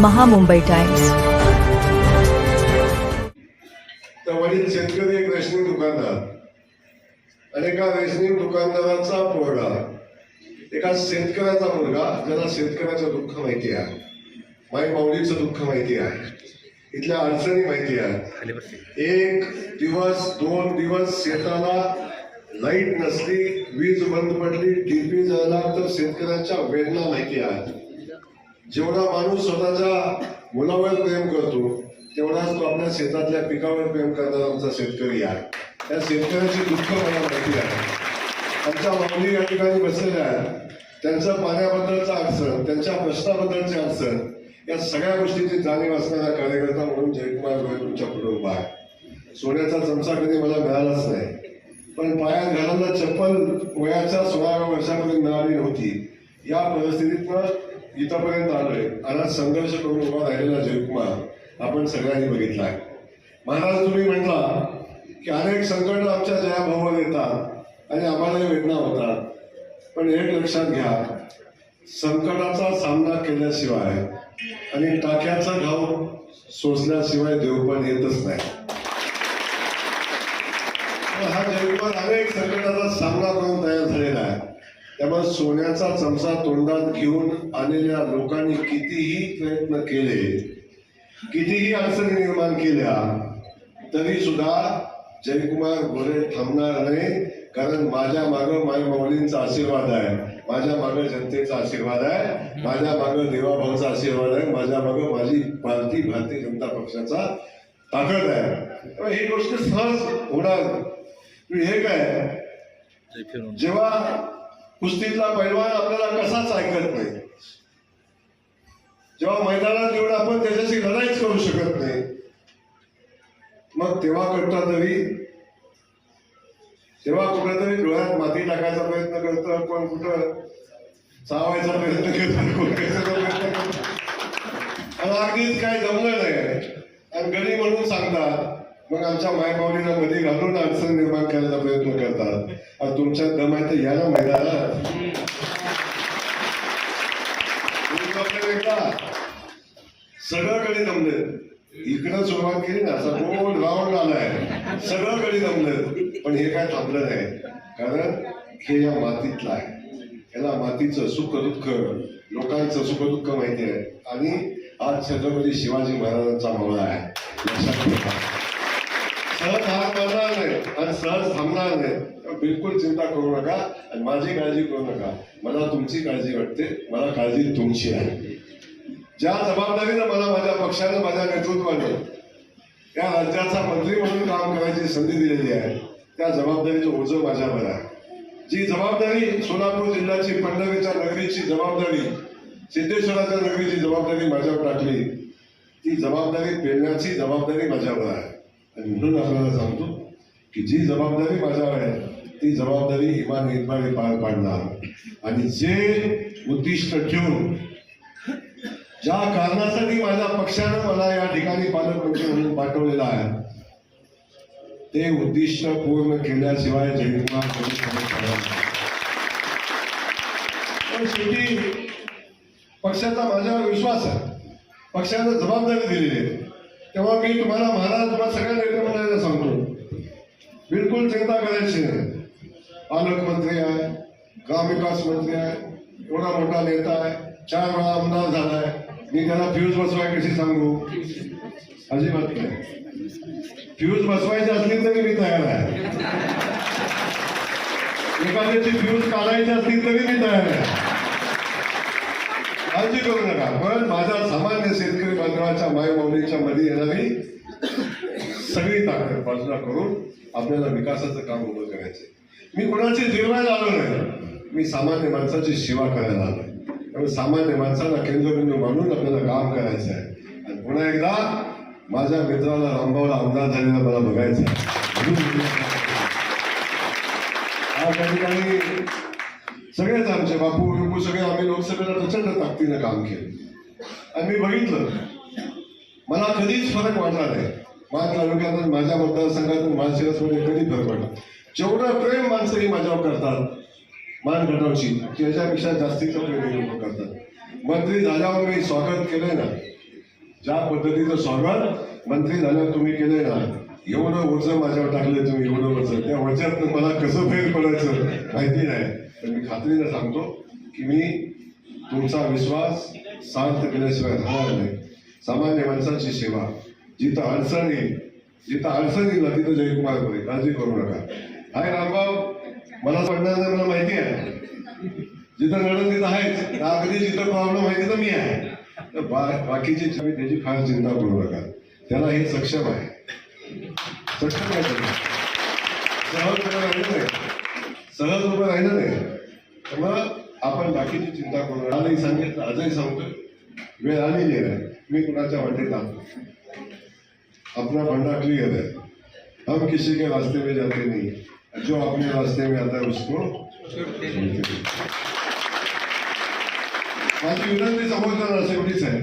Maha Mumbai times. तर वडील शेतकरी एक रेशनिंग दुकानदार. आणि एका रेशनिंग दुकानदाराचा पोरडा एका शेतकऱ्याचा मुलगा ज्याला शेतकऱ्याचं दुःख माहिती आहे. माई माऊलीचं दुःख माहिती आहे. इथल्या अडचणी माहिती आहे एक दिवस दोन दिवस शेताला लाइट नसली वीज बंद पडली डीपी झाला तर शेतकऱ्याच्या वेदना माहिती आहे जेवढा माणूस स्वतःच्या मुलावर प्रेम करतो तेवढाच तो आपल्या शेतातल्या पिकावर प्रेम करणारा आमचा शेतकरी आहे. त्या शेतकऱ्याची दुःख मला माहिती आहे. आमच्या माऊली या ठिकाणी बसलेल्या आहेत. त्यांचं पाण्याबद्दलचं अडचण त्यांच्या प्रश्नाबद्दलचे अडचण या सगळ्या गोष्टीची जाणीव असणारा कार्यकर्ता म्हणून जयकुमार गोयल तुमच्यापुढे उभा आहे. सोन्याचा चमचा कधी मला मिळालाच नाही. पण पायात घालायला चप्पल वयाच्या सोळाव्या वर्षापर्यंत मिळाली नव्हती. या परिस्थितीतनं इथंपर्यंत आलोय. आणि आज संघर्ष करून उभा राहिलेला जयकुमार आपण सगळ्यांनी बघितलाय. महाराज तुम्ही म्हटला की अनेक संकट आमच्या जयाभावावर येतात आणि आम्हालाही वेदना होतात. पण एक लक्षात घ्या संकटाचा सामना केल्याशिवाय आणि टाक्याचा घाव सोसल्याशिवाय देवपण येतच नाही. तर हा जयकुमार अनेक संकटाचा सामना करून तयार झालेला आहे. त्यामुळे सोन्याचा चमचा तोंडात घेऊन आलेल्या लोकांनी कितीही प्रयत्न केले कितीही अडचणी निर्माण केल्या तरी सुद्धा जयकुमार गोरे थांबणार नाही कारण माझ्या मागं माई माऊलींचा आशीर्वाद आहे माझ्या मागं जनतेचा आशीर्वाद आहे माझ्या मागं देवाभाऊचा आशीर्वाद आहे माझ्या मागं माझी भारतीय भारतीय जनता पक्षाचा ताकद आहे. ही गोष्ट सहज होणार. हे काय? जेव्हा कुस्तीतला पैलवान आपल्याला कसाच ऐकत नाही? जेव्हा मैदानात येऊन आपण त्याच्याशी लढाईच करू शकत नाही मग तेव्हा करता तरी तेव्हा कुठेतरी डोळ्यात माती टाकायचा प्रयत्न करतं कोण कुठं चावायचा प्रयत्न करतं कोण कशाचा प्रयत्न करतो. आणि अगदीच काय जमलं नाही. आणि गडी म्हणून सांगतात मग आमच्या मायमाऊलीला मध्ये घालून अडचण निर्माण करायचा प्रयत्न करतात. आणि तुमच्या दम आहे तर याला मैदानात. तुम्ही जमले सगळं जमले इकडं सुरुवात केली ना असा गोल राऊंड आलाय. सगळं कडे जमलं पण हे काय थांबलं नाही. कारण हे या मातीतलं आहे. याला मातीचं सुख दुःख लोकांचं सुख दुःख माहिती आहे. आणि आज छत्रपती शिवाजी महाराजांचा मावळा आहे. लक्षात ठेवा सहज हार मारणार नाही आणि सहज थांबणार नाही. बिलकुल चिंता करू नका आणि माझी काळजी करू नका. मला तुमची काळजी वाटते. मला काळजी तुमची आहे. ज्या जबाबदारीनं मला माझ्या पक्षानं माझ्या नेतृत्वाने या राज्याचा मंत्री म्हणून काम करायची संधी दिलेली आहे त्या जबाबदारीचं ओझं माझ्यावर आहे. जी जबाबदारी सोलापूर जिल्ह्याची पंढरीच्या नगरीची जबाबदारी सिद्धेश्वराच्या नगरीची जबाबदारी माझ्यावर टाकली ती जबाबदारी पेलण्याची जबाबदारी माझ्यावर आहे. आणि म्हणून आपल्याला सांगतो की जी जबाबदारी माझ्यावर आहे ती जबाबदारी इमान इतमाने पार पाडणार. आणि जे उद्दिष्ट ठेवून ज्या कारणासाठी माझ्या पक्षानं मला या ठिकाणी पालकमंत्री म्हणून पाठवलेला आहे ते उद्दिष्ट पूर्ण केल्याशिवाय जयकुमार पण शेवटी पक्षाचा माझ्यावर विश्वास आहे. पक्षानं जबाबदारी दिलेली आहे. तेव्हा मी तुम्हाला महाराज तुम्हाला सगळ्या नेते मंडळाला सांगतो. बिलकुल चिंता करायची नाही. पालकमंत्री आहे ग्रामविकास मंत्री आहे एवढा मोठा नेता आहे चार वेळा आमदार झालाय. मी त्याला फ्यूज बसवाय कशी सांगू. अजिबात नाही. फ्यूज बसवायची असली तरी मी तयार आहे. एखाद्याची फ्यूज काढायची असली तरी मी तयार आहे. काळजी करू नका पण माझ्या सामान्य शेतकरी बांधवाच्या मायमाऊलीच्या मध्ये येणारी सगळी ताकद बाजूला करून आपल्याला विकासाचं काम उभं करायचं मी कोणाची जिरवायला आलो नाही. मी सामान्य माणसाची सेवा करायला आलो त्यामुळे सामान्य माणसाला केंद्रबिंदू मानून आपल्याला काम करायचं आहे. आणि पुन्हा एकदा माझ्या मित्राला रामभाऊला आमदार झालेला मला बघायचं आहे. आज त्या ठिकाणी सगळेच आमचे बापू बिपू सगळे आम्ही लोकसभेला प्रचंड ताकदीनं काम केलं. आणि मी बघितलं मला कधीच फरक वाटला नाही. माझ्या तालुक्यातून माझ्या मतदारसंघातून माळशिरसमध्ये कधी फरक वाटला जेवढं प्रेम माणसं ही माझ्यावर करतात मान गटावची त्याच्यापेक्षा जास्तीचं प्रेम लोक करतात. मंत्री झाल्यावर मी स्वागत केलंय ना. ज्या पद्धतीचं स्वागत मंत्री झाल्यावर तुम्ही केलंय ना. एवढं ओझं माझ्यावर टाकलंय तुम्ही एवढं ओझं त्या ओझ्यात मला कसं फेर पडायचं माहिती नाही. तर मी खात्रीने सांगतो की मी तुमचा विश्वास शांत केल्याशिवाय राहणार नाही. सामान्य माणसाची सेवा. जिथं अडचण येईल जिथं अडचण येईल तिथं जयकुमार होईल काळजी करू नका. हाय रामभाऊ मला पडणार नाही मला माहिती आहे. जिथं नडन तिथं आहेच. अगदी जिथं प्रॉब्लेम आहे तिथं मी आहे. तर बा- बाकीची तुम्ही त्याची फार चिंता करू नका. त्याला हे सक्षम आहे. सक्षम आहे. सहज उभं राहिलं नाही. सहज उभं राहिलं नाही. बाकीची चिंता करू आजही सांगितलं आजही सांगतोय. वेळ आलेली आहे मी कुणाच्या वाटेत आलो आपला भांडा क्लिअर आहे. हम किसी के रास्ते में जाते नहीं. जो अपने रास्ते में आता है उसको माझी विनंती समोरच्या एवढीच आहे.